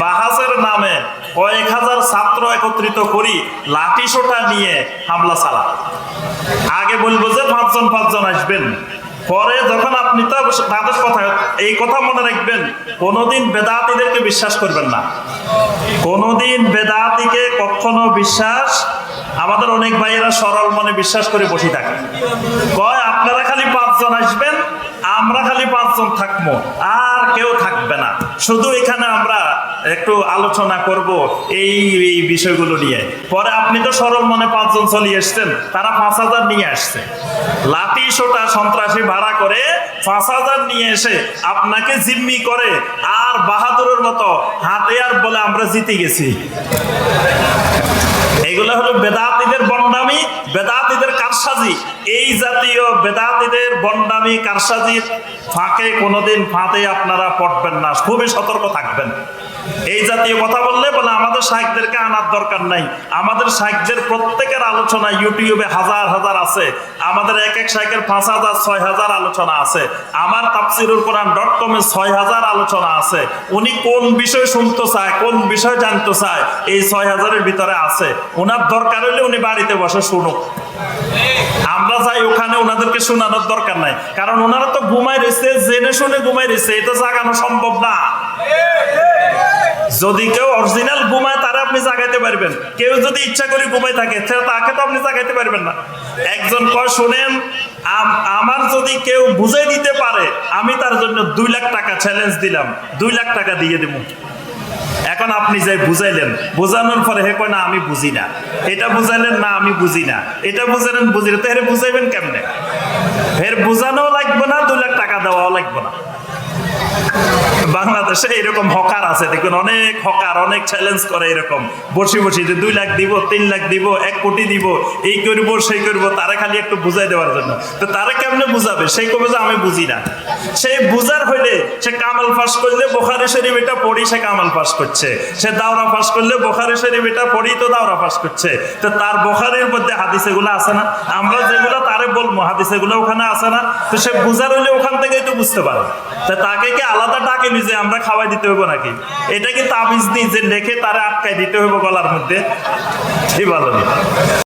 বাহাসের নামে কয়েক হাজার ছাত্র একত্রিত করি, লাঠি সোটা নিয়ে হামলা চালা আগে বলব যে পাঁচজন পাঁচজন আসবেন। পরে যখন আপনি তো তাদের কথা, এই কথা মনে রাখবেন, কোনোদিন বেদাতিদেরকে বিশ্বাস করবেন না। কোনোদিন বেদাতিকে কখনো বিশ্বাস, আমাদের অনেক ভাইয়েরা সরল মনে বিশ্বাস করে বসে থাকে। কয়, আপনারা খালি পাঁচজন আসবেন আমরা খালি পাঁচজন থাকব, আর কেউ থাকবে না। শুধু এখানে আমরা একটু আলোচনা করব এই এই বিষয়গুলো নিয়ে। পরে আপনি তো সরল মনে পাঁচজন চলে এসছেন, তারা পাঁচ হাজার নিয়ে আসছে। লাঠি, সোটা, সন্ত্রাসী ভাড়া করে পাঁচ হাজার নিয়ে এসে আপনাকে জিম্মি করে, আর বাহাদুরের মতো হাতে আর বলে আমরা জিতে গেছি। এগুলো হলো বেদাতিদের বন্ডামি বেদাতিদের কারসাজি। এই জাতীয় বেদাতিদের বন্ডামি কারসাজির ফাঁকে কোনোদিন ফাঁতে আপনারা পড়বেন না, খুবই সতর্ক থাকবেন। এই জাতীয় কথা বললে বলে আমাদের সাহিত্যদেরকে আনার দরকার নাই। আমাদের সাহিত্যের প্রত্যেকের আলোচনা ইউটিউবে হাজার হাজার আছে। আমাদের এক এক সাইকের পাঁচ হাজার, ছয় হাজার আলোচনা আছে। আমার তাফসিরুল কোরআন ডট কমে ছয় হাজার আলোচনা আছে। উনি কোন বিষয় শুনতে চায়, কোন বিষয় জানতে চায়, এই ছয় হাজারের ভিতরে আছে। ওনার দরকার হলে উনি বাড়িতে বসে শুনুক। আমরা যাই ওখানে ওনাদেরকে শোনানোর দরকার নাই। কারণ ওনারা তো ঘুমাই রয়েছে, জেনে শুনে ঘুমাই রয়েছে, এটা জাগানো সম্ভব না। যদি কেউ অরিজিনাল ঘুমায়, তারা আপনি জাগাইতে পারবেন। কেউ যদি ইচ্ছা করে ঘুমাই থাকে তাকে তো আপনি জাগাইতে পারবেন না। একজন কয়, শোনেন, আম- আমার যদি কেউ বুঝাই দিতে পারে, আমি তার জন্য দুই লাখ টাকা চ্যালেঞ্জ দিলাম। দুই লাখ টাকা দিয়ে দেবো। এখন আপনি যাই বুঝাইলেন, বোঝানোর পরে হে কয়, না, আমি বুঝি না। এটা বুঝাইলেন, না, আমি বুঝি না। এটা বুঝাইলেন বুঝি না তো হের বুঝাইবেন কেমনে? এর বোঝানোও লাগবে না, দুই লাখ টাকা দেওয়াও লাগবে না। বাংলাদেশে এরকম হকার আছে, দেখুন, অনেক হকার, অনেক চ্যালেঞ্জ করে এরকম। বসে বসে, যে দুই লাখ দিব, তিন লাখ দিব, এক কোটি দিব, এই করব, সেই করব, তারা খালি একটু বুঝাই দেওয়ার জন্য। তো তারা কেমনে বুঝাবে? সেই কবে যে আমি বুঝি না। সেই বুঝার হইলে সে কামাল পাস করলে বোখারি শরীফ এটা পড়ি সে কামাল পাস করছে। সে দাওরা পাস করলে বোখারি শরীফ এটা পড়ি তো দাওরা পাস করছে। তো তার বোখারির মধ্যে হাদিস এগুলো আছে না? আমরা যেগুলো তারে বলব হাদিস এগুলো ওখানে আছে না? তো সে বুঝার হইলে ওখান থেকেই বুঝতে পারে। তা তাকে কি আলাদা ডাকে নিজে আমরা খাওয়াই দিতে হইব নাকি? এটা কিন্তু তাবিজ দিই যে লেখে তারা আটকায় দিতে হইব গলার মধ্যে? ঠিক ভালো নেই